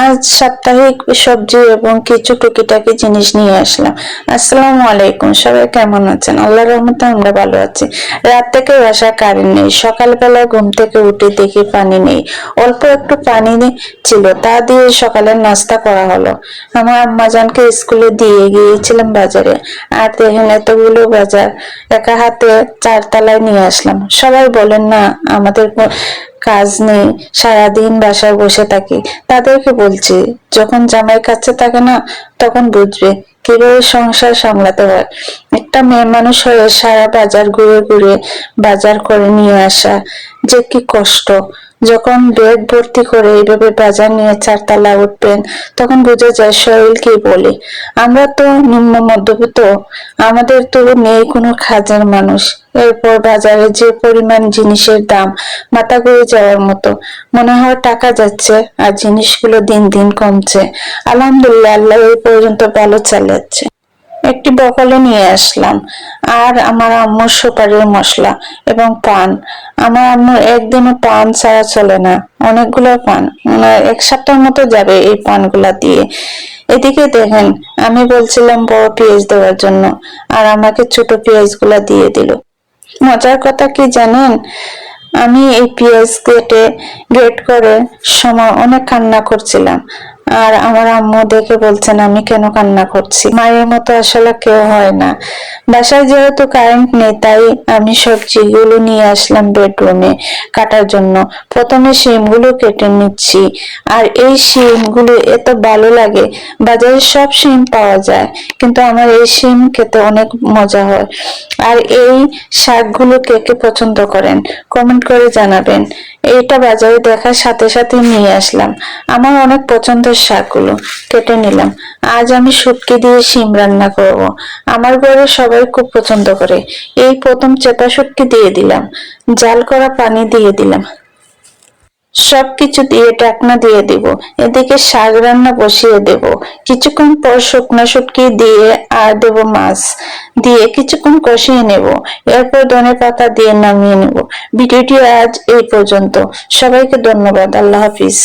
আজ সাপ্তাহিক সবজি এবং কিছু টুকিটাকি জিনিস নিয়ে আসলাম। আসসালামু আলাইকুম, সবাই কেমন আছেন? আল্লাহ রহমতে আমরা ভালো আছি। রাত থেকে বাসায় কারেন্ট নেই, সকালবেলা ঘুম থেকে উঠে দেখি পানি নেই। অল্প একটু পানি ছিল, তা দিয়ে সকালের নাস্তা করা হলো। আমার আম্মাজানকে স্কুলে দিয়ে গিয়েছিলাম বাজারে, আর দেখেন এতগুলো বাজার, একা হাতে চারতলায় নিয়ে আসলাম। সবাই বলেন, না, আমাদের কাজ নেই সারাদিন বাসায় বসে থাকে। তাদেরকে বলছি যখন জামাই কাছে থাকে না তখন বুঝবে কীভাবে সংসার সামলাতে হয়। একটা মেয়ে মানুষ হয়ে সারা বাজার ঘুরে ঘুরে বাজার করে নিয়ে আসা, যে কি কষ্ট। যখন ব্যাগ ভর্তি করে এইভাবে বাজার নিয়ে চারতলা উঠবেন, তখন বোঝা যায় শরীর কি বলে? আমরা তো নিম্ন মধ্যবিত্ত, আমাদের তো নেই কোনো কাজের মানুষ। এরপর বাজারে যে পরিমাণ জিনিসের দাম, মাথা ঘুরে যাওয়ার মতো। মনে হয় টাকা যাচ্ছে আর জিনিসগুলো দিন দিন কমছে। আলহামদুলিল্লাহ, আল্লাহ এই পর্যন্ত ভালো চালাচ্ছে। একটি বকলে নিয়ে আসলাম। আর আমার আম্মুর সুপারির মশলা এবং পান। আমার আম্মুর একদিনও পান ছাড়া চলে না। অনেকগুলো পান। এক সপ্তাহের মতো যাবে এই পানগুলা দিয়ে। এদিকে দেখেন, আমি বলছিলাম বড় পেঁয়াজ দেওয়ার জন্য। আর আমাকে ছোট পেঁয়াজগুলা দিয়ে দিল। মজার কথা কি জানেন? আমি এই পেঁয়াজ কেটে গ্রেট করে সময় অনেক কান্না করছিলাম। আর আমার আম্মু দেখে বলছেন আমি কেন কান্না করছি? মায়ের মতো আসলে কেউ হয় না। বাসায় যেহেতু কারেন্ট নেই, তাই আমি সবজিগুলো নিয়ে আসলাম বেডরুমে কাটার জন্য। প্রথমে শিমগুলো কেটে নিচ্ছি। আর এই শিমগুলো এত ভালো লাগে, বাজারে সব শিম পাওয়া যায়, কিন্তু আমার এই শিম খেতে অনেক মজা হয়। আর এই শাকগুলো কে কে পছন্দ করেন কমেন্ট করে জানাবেন। এইটা বাজারে দেখার সাথে সাথে নিয়ে আসলাম। আমার অনেক পছন্দের শাকগুলো কেটে নিলাম। আজ আমি শুটকি দিয়ে শিম রান্না করব। আমার ঘরে সবাই খুব পছন্দ করে। এই প্রথম চেপা শুটকি দিয়ে দিলাম। জাল করা পানি দিয়ে দিলাম। সবকিছু দিয়ে ঢাকনা দিয়ে দিব। এদিকে শাক রান্না বসিয়ে দেব। কিছুক্ষণ পর শুকনো শুটকি দিয়ে আর দেব মাছ। দিয়ে কিছুক্ষণ কষিয়ে নেব। এরপর ধনে পাতা দিয়ে নামিয়ে নেব। ভিডিওটি আজ এই পর্যন্ত। সবাইকে ধন্যবাদ। আল্লাহ হাফিজ।